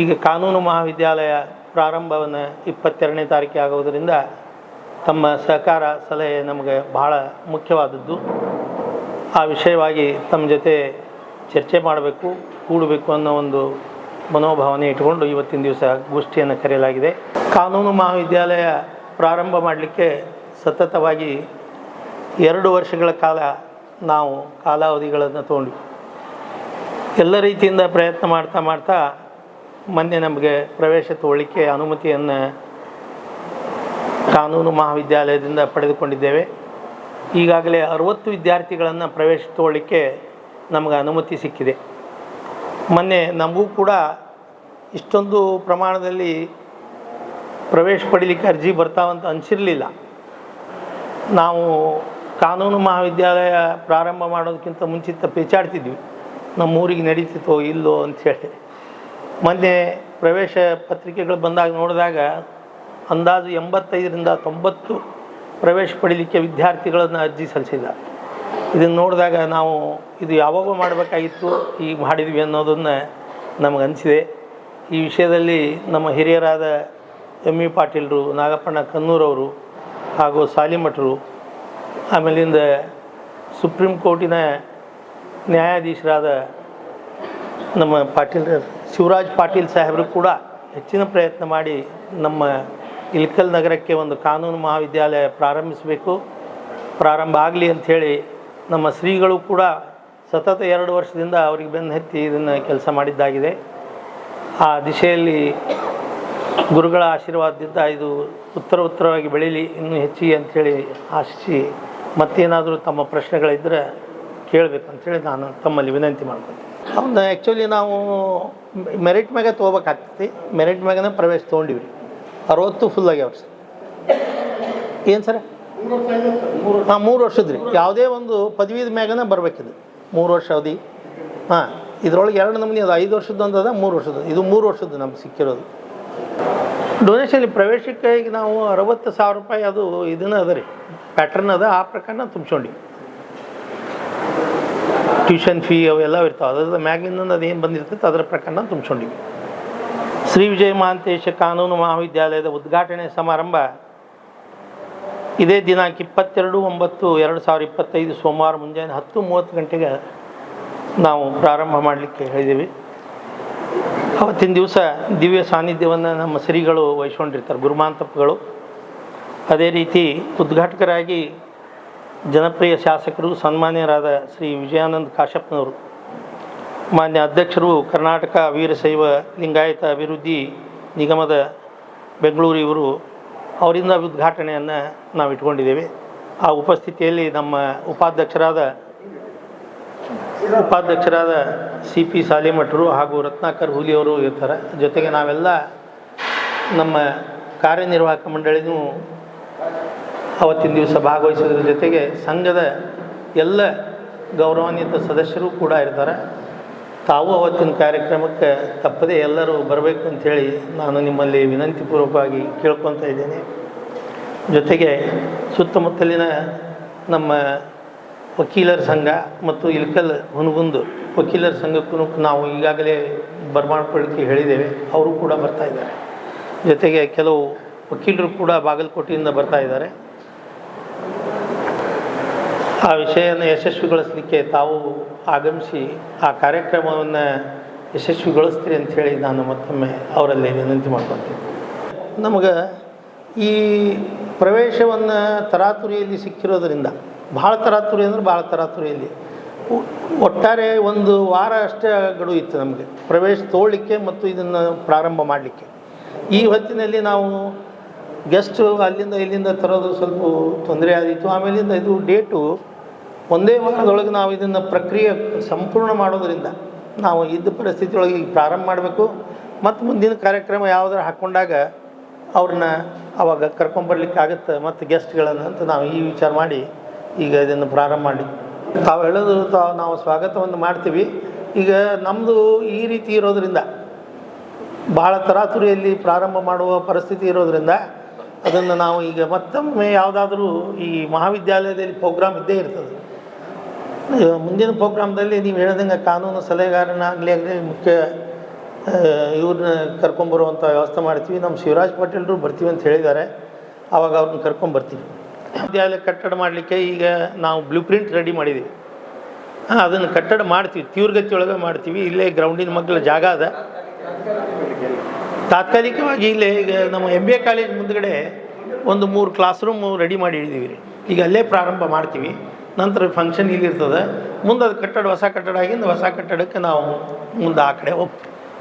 ಈಗ ಕಾನೂನು ಮಹಾವಿದ್ಯಾಲಯ ಪ್ರಾರಂಭವನ್ನು ಇಪ್ಪತ್ತೆರಡನೇ ತಾರೀಕಿಗೆ ಆಗುವುದರಿಂದ ತಮ್ಮ ಸಹಕಾರ ಸಲಹೆ ನಮಗೆ ಬಹಳ ಮುಖ್ಯವಾದದ್ದು. ಆ ವಿಷಯವಾಗಿ ತಮ್ಮ ಜೊತೆ ಚರ್ಚೆ ಮಾಡಬೇಕು, ಕೂಡಬೇಕು ಅನ್ನೋ ಒಂದು ಮನೋಭಾವನೆ ಇಟ್ಟುಕೊಂಡು ಇವತ್ತಿನ ದಿವಸ ಗೋಷ್ಠಿಯನ್ನು ಕರೆಯಲಾಗಿದೆ. ಕಾನೂನು ಮಹಾವಿದ್ಯಾಲಯ ಪ್ರಾರಂಭ ಮಾಡಲಿಕ್ಕೆ ಸತತವಾಗಿ ಎರಡು ವರ್ಷಗಳ ಕಾಲ ನಾವು ಕಾಲಾವಧಿಗಳನ್ನು ತೊಗೊಂಡ್ವಿ. ಎಲ್ಲ ರೀತಿಯಿಂದ ಪ್ರಯತ್ನ ಮಾಡ್ತಾ ಮಾಡ್ತಾ ಮೊನ್ನೆ ನಮಗೆ ಪ್ರವೇಶ ತೋಳಿಕೆ ಅನುಮತಿಯನ್ನು ಕಾನೂನು ಮಹಾವಿದ್ಯಾಲಯದಿಂದ ಪಡೆದುಕೊಂಡಿದ್ದೇವೆ. ಈಗಾಗಲೇ ಅರುವತ್ತು ವಿದ್ಯಾರ್ಥಿಗಳನ್ನು ಪ್ರವೇಶ ತೋಳಿಕೆ ನಮಗೆ ಅನುಮತಿ ಸಿಕ್ಕಿದೆ. ಮೊನ್ನೆ ನಮಗೂ ಕೂಡ ಇಷ್ಟೊಂದು ಪ್ರಮಾಣದಲ್ಲಿ ಪ್ರವೇಶ ಪಡೀಲಿಕ್ಕೆ ಅರ್ಜಿ ಬರ್ತಾವಂತ ಅನಿಸಿರಲಿಲ್ಲ. ನಾವು ಕಾನೂನು ಮಹಾವಿದ್ಯಾಲಯ ಪ್ರಾರಂಭ ಮಾಡೋದಕ್ಕಿಂತ ಮುಂಚಿತ ಪೇಚಾಡ್ತಿದ್ವಿ. ನಮ್ಮ ಊರಿಗೆ ನಡೀತಿತ್ತೋ ಇಲ್ಲೋ ಅಂಥೇಳಿ ಮೊನ್ನೆ ಪ್ರವೇಶ ಪತ್ರಿಕೆಗಳು ಬಂದಾಗ ನೋಡಿದಾಗ ಅಂದಾಜು ಎಂಬತ್ತೈದರಿಂದ ತೊಂಬತ್ತು ಪ್ರವೇಶ ಪಡೀಲಿಕ್ಕೆ ವಿದ್ಯಾರ್ಥಿಗಳನ್ನು ಅರ್ಜಿ ಸಲ್ಲಿಸಿದ ಇದನ್ನು ನೋಡಿದಾಗ ನಾವು ಇದು ಯಾವಾಗ ಮಾಡಬೇಕಾಗಿತ್ತು ಈಗ ಮಾಡಿದ್ವಿ ಅನ್ನೋದನ್ನು ನಮಗೆ ಅನಿಸಿದೆ. ಈ ವಿಷಯದಲ್ಲಿ ನಮ್ಮ ಹಿರಿಯರಾದ ಎಂ ಇ ಪಾಟೀಲರು, ನಾಗಪ್ಪಣ್ಣ ಕನ್ನೂರವರು ಹಾಗೂ ಸಾಲಿಮಠರು, ಆಮೇಲಿಂದ ಸುಪ್ರೀಂ ಕೋರ್ಟಿನ ನ್ಯಾಯಾಧೀಶರಾದ ನಮ್ಮ ಪಾಟೀಲ್ ಶಿವರಾಜ್ ಪಾಟೀಲ್ ಸಾಹೇಬರು ಕೂಡ ಹೆಚ್ಚಿನ ಪ್ರಯತ್ನ ಮಾಡಿ ನಮ್ಮ ಇಲ್ಕಲ್ ನಗರಕ್ಕೆ ಒಂದು ಕಾನೂನು ಮಹಾವಿದ್ಯಾಲಯ ಪ್ರಾರಂಭಿಸಬೇಕು. ಪ್ರಾರಂಭ ಆಗಲಿ ಅಂಥೇಳಿ ನಮ್ಮ ಶ್ರೀಗಳು ಕೂಡ ಸತತ ಎರಡು ವರ್ಷದಿಂದ ಅವರಿಗೆ ಬೆನ್ನು ಹತ್ತಿ ಇದನ್ನು ಕೆಲಸ ಮಾಡಿದ್ದಾಗಿದೆ. ಆ ದಿಶೆಯಲ್ಲಿ ಗುರುಗಳ ಆಶೀರ್ವಾದದಿಂದ ಇದು ಉತ್ತರ ಉತ್ತರವಾಗಿ ಬೆಳೀಲಿ, ಇನ್ನೂ ಹೆಚ್ಚಿಗೆ ಅಂಥೇಳಿ ಆಶಿಸಿ ಮತ್ತೇನಾದರೂ ತಮ್ಮ ಪ್ರಶ್ನೆಗಳಿದ್ದರೆ ಕೇಳಬೇಕು ಅಂಥೇಳಿ ನಾನು ತಮ್ಮಲ್ಲಿ ವಿನಂತಿ ಮಾಡ್ತೀನಿ ಅವನ್ನ ಆ್ಯಕ್ಚುಲಿ ನಾವು ಮೆರಿಟ್ ಮ್ಯಾಗೆ ತೊಗೋಬೇಕಾಗ್ತೈತಿ. ಮೆರಿಟ್ ಮ್ಯಾಗನೇ ಪ್ರವೇಶ ತೊಗೊಂಡಿವ್ರಿ. ಅರವತ್ತು ಫುಲ್ ಆಗ್ಯಾವ ಸರ್. ಏನು ಸರ್? ಹಾಂ, ಮೂರು ವರ್ಷದ ರೀ ಯಾವುದೇ ಒಂದು ಪದವಿದ ಮ್ಯಾಗನೇ ಬರಬೇಕಿದೆ. ಮೂರು ವರ್ಷ ಅವಧಿ. ಹಾಂ, ಇದ್ರೊಳಗೆ ಎರಡು ನಮೂನಿ ಅದು. ಐದು ವರ್ಷದ್ದು ಅಂತದ ಮೂರು ವರ್ಷದ್ದು. ಇದು ಮೂರು ವರ್ಷದ್ದು ನಮ್ಗೆ ಸಿಕ್ಕಿರೋದು. ಡೊನೇಷನ್ ಪ್ರವೇಶಕ್ಕೆ ನಾವು ಅರವತ್ತು ಸಾವಿರ ರೂಪಾಯಿ ಅದು ಇದನ್ನ ಅದ ರೀ. ಪ್ಯಾಟ್ರನ್ ಅದ. ಆ ಪ್ರಕಾರ ತುಂಬ್ಸ್ಕೊಂಡಿ ಟ್ಯೂಷನ್ ಫೀ ಅವೆಲ್ಲ ಇರ್ತಾವೆ. ಅದರ ಮ್ಯಾಗಿನಿಂದ ಅದೇನು ಬಂದಿರ್ತೈತೆ, ಅದರ ಪ್ರಕಾರ ತುಂಬ್ಸ್ಕೊಂಡಿವಿ ಶ್ರೀ ವಿಜಯ ಮಹಾಂತೇಶ ಕಾನೂನು ಮಹಾವಿದ್ಯಾಲಯದ ಉದ್ಘಾಟನೆ ಸಮಾರಂಭ ಇದೇ ದಿನಾಂಕ ಇಪ್ಪತ್ತೆರಡು ಒಂಬತ್ತು ಎರಡು ಸಾವಿರ ಇಪ್ಪತ್ತೈದು ಸೋಮವಾರ ಮುಂಜಾನೆ ಹತ್ತು ಮೂವತ್ತು ಗಂಟೆಗೆ ನಾವು ಪ್ರಾರಂಭ ಮಾಡಲಿಕ್ಕೆ ಹೇಳಿದ್ದೀವಿ. ಅವತ್ತಿನ ದಿವಸ ದಿವ್ಯ ಸಾನ್ನಿಧ್ಯವನ್ನು ನಮ್ಮ ಶ್ರೀಗಳು ವಹಿಸ್ಕೊಂಡಿರ್ತಾರೆ, ಗುರುಮಾಂತಪ್ಪಗಳು. ಅದೇ ರೀತಿ ಉದ್ಘಾಟಕರಾಗಿ ಜನಪ್ರಿಯ ಶಾಸಕರು ಸನ್ಮಾನ್ಯರಾದ ಶ್ರೀ ವಿಜಯಾನಂದ ಕಾಶಪ್ಪನವರು. ಮಾನ್ಯ ಅಧ್ಯಕ್ಷರು, ಕರ್ನಾಟಕ ವೀರಶೈವ ಲಿಂಗಾಯತ ಅಭಿವೃದ್ಧಿ ನಿಗಮದ ಬೆಂಗಳೂರು ಇವರು ಅವರಿಂದ ಉದ್ಘಾಟನೆಯನ್ನು ನಾವು ಇಟ್ಕೊಂಡಿದ್ದೇವೆ ಆ ಉಪಸ್ಥಿತಿಯಲ್ಲಿ ನಮ್ಮ ಉಪಾಧ್ಯಕ್ಷರಾದ ಉಪಾಧ್ಯಕ್ಷರಾದ ಸಿ ಪಿ ಸಾಲಿಮಠರು ಹಾಗೂ ರತ್ನಾಕರ್ ಹುಲಿಯವರು ಇರ್ತಾರೆ. ಜೊತೆಗೆ ನಾವೆಲ್ಲ ನಮ್ಮ ಕಾರ್ಯನಿರ್ವಾಹಕ ಮಂಡಳಿನೂ ಅವತ್ತಿನ ದಿವಸ ಭಾಗವಹಿಸೋದ್ರ ಜೊತೆಗೆ ಸಂಘದ ಎಲ್ಲ ಗೌರವಾನ್ವಿತ ಸದಸ್ಯರು ಕೂಡ ಇರ್ತಾರೆ. ತಾವು ಅವತ್ತಿನ ಕಾರ್ಯಕ್ರಮಕ್ಕೆ ತಪ್ಪದೇ ಎಲ್ಲರೂ ಬರಬೇಕು ಅಂಥೇಳಿ ನಾನು ನಿಮ್ಮಲ್ಲಿ ವಿನಂತಿಪೂರ್ವಕವಾಗಿ ಕೇಳ್ಕೊತಾ ಇದ್ದೇನೆ. ಜೊತೆಗೆ ಸುತ್ತಮುತ್ತಲಿನ ನಮ್ಮ ವಕೀಲರ ಸಂಘ ಮತ್ತು ಇಲ್ಕಲ್ ಹುನಗುಂದು ವಕೀಲರ ಸಂಘಕ್ಕೂ ನಾವು ಈಗಾಗಲೇ ಬರಮಾಡ್ಕೊಳ್ಳಿಕ್ಕೆ ಹೇಳಿದ್ದೇವೆ. ಅವರು ಕೂಡ ಬರ್ತಾ ಇದ್ದಾರೆ. ಜೊತೆಗೆ ಕೆಲವು ವಕೀಲರು ಕೂಡ ಬಾಗಲಕೋಟೆಯಿಂದ ಬರ್ತಾ ಇದ್ದಾರೆ. ಆ ವಿಷಯನ ಯಶಸ್ವಿಗೊಳಿಸಲಿಕ್ಕೆ ತಾವು ಆಗಮಿಸಿ ಆ ಕಾರ್ಯಕ್ರಮವನ್ನು ಯಶಸ್ವಿಗೊಳಿಸ್ತೀರಿ ಅಂಥೇಳಿ ನಾನು ಮತ್ತೊಮ್ಮೆ ಅವರಲ್ಲಿ ವಿನಂತಿ ಮಾಡ್ಕೊತೀನಿ ನಮಗೆ ಈ ಪ್ರವೇಶವನ್ನು ತರಾತುರಿಯಲ್ಲಿ ಸಿಕ್ಕಿರೋದರಿಂದ, ಭಾಳ ತರಾತುರಿ ಅಂದ್ರೆ ಭಾಳ ತರಾತುರಿಯಲ್ಲಿ, ಒಟ್ಟಾರೆ ಒಂದು ವಾರ ಅಷ್ಟೇ ಗಡು ಇತ್ತು ನಮಗೆ, ಪ್ರವೇಶ ತೋಳಲಿಕ್ಕೆ ಮತ್ತು ಇದನ್ನು ಪ್ರಾರಂಭ ಮಾಡಲಿಕ್ಕೆ. ಈ ಹೊತ್ತಿನಲ್ಲಿ ನಾವು ಗೆಸ್ಟು ಅಲ್ಲಿಂದ ಇಲ್ಲಿಂದ ತರೋದು ಸ್ವಲ್ಪ ತೊಂದರೆ ಆದಿತ್ತು ಆಮೇಲಿಂದ ಇದು ಡೇಟು ಒಂದೇ ವಾರದೊಳಗೆ ನಾವು ಇದನ್ನು ಪ್ರಕ್ರಿಯೆ ಸಂಪೂರ್ಣ ಮಾಡೋದರಿಂದ ನಾವು ಇದ್ದ ಪರಿಸ್ಥಿತಿಯೊಳಗೆ ಪ್ರಾರಂಭ ಮಾಡಬೇಕು. ಮತ್ತು ಮುಂದಿನ ಕಾರ್ಯಕ್ರಮ ಯಾವುದಾರು ಹಾಕ್ಕೊಂಡಾಗ ಅವ್ರನ್ನ ಅವಾಗ ಕರ್ಕೊಂಬರ್ಲಿಕ್ಕೆ ಆಗುತ್ತೆ ಮತ್ತು ಗೆಸ್ಟ್ಗಳನ್ನು ಅಂತ ನಾವು ಈ ವಿಚಾರ ಮಾಡಿ ಈಗ ಇದನ್ನು ಪ್ರಾರಂಭ ಮಾಡಿ. ತಾವು ಹೇಳೋದು ತಾವು ನಾವು ಸ್ವಾಗತವನ್ನು ಮಾಡ್ತೀವಿ. ಈಗ ನಮ್ಮದು ಈ ರೀತಿ ಇರೋದರಿಂದ, ಭಾಳ ತರಾತುರಿಯಲ್ಲಿ ಪ್ರಾರಂಭ ಮಾಡುವ ಪರಿಸ್ಥಿತಿ ಇರೋದರಿಂದ ಅದನ್ನು ನಾವು ಈಗ ಮತ್ತೊಮ್ಮೆ ಯಾವುದಾದ್ರೂ ಈ ಮಹಾವಿದ್ಯಾಲಯದಲ್ಲಿ ಪ್ರೋಗ್ರಾಮ್ ಇದ್ದೇ ಇರ್ತದೆ. ಮುಂದಿನ ಪ್ರೋಗ್ರಾಮ್ದಲ್ಲಿ ನೀವು ಹೇಳ್ದಂಗೆ ಕಾನೂನು ಸಲಹೆಗಾರನಾಗಲಿ ಆಗಲಿ ಮುಖ್ಯ ಇವ್ರನ್ನ ಕರ್ಕೊಂಬರುವಂಥ ವ್ಯವಸ್ಥೆ ಮಾಡ್ತೀವಿ. ನಮ್ಮ ಶಿವರಾಜ್ ಪಾಟೀಲ್ರು ಬರ್ತೀವಿ ಅಂತ ಹೇಳಿದ್ದಾರೆ. ಆವಾಗ ಅವ್ರನ್ನ ಕರ್ಕೊಂಬರ್ತೀವಿ ವಿದ್ಯಾಲಯ ಕಟ್ಟಡ ಮಾಡಲಿಕ್ಕೆ ಈಗ ನಾವು ಬ್ಲೂ ಪ್ರಿಂಟ್ ರೆಡಿ ಮಾಡಿದ್ದೀವಿ ಹಾಂ ಅದನ್ನು ಕಟ್ಟಡ ಮಾಡ್ತೀವಿ. ತೀವ್ರಗತಿಯೊಳಗೆ ಮಾಡ್ತೀವಿ. ಇಲ್ಲೇ ಗ್ರೌಂಡಿನ ಮಗ್ಲ ಜಾಗ ಅದ. ತಾತ್ಕಾಲಿಕವಾಗಿ ಇಲ್ಲೇ ಈಗ ನಮ್ಮ ಎಂ ಬಿ ಎ ಕಾಲೇಜ್ ಮುಂದ್ಗಡೆ ಒಂದು ಮೂರು ಕ್ಲಾಸ್ ರೂಮ್ ರೆಡಿ ಮಾಡಿ ಇಳಿದೀವಿ ರೀ. ಈಗ ಅಲ್ಲೇ ಪ್ರಾರಂಭ ಮಾಡ್ತೀವಿ. ನಂತರ ಫಂಕ್ಷನ್ ಇಲ್ಲಿರ್ತದೆ. ಮುಂದೆ ಅದು ಕಟ್ಟಡ, ಹೊಸ ಕಟ್ಟಡ ಆಗಿಂದ ಹೊಸ ಕಟ್ಟಡಕ್ಕೆ ನಾವು ಮುಂದೆ ಆ ಕಡೆ ಹೋಗ್ತೀವಿ.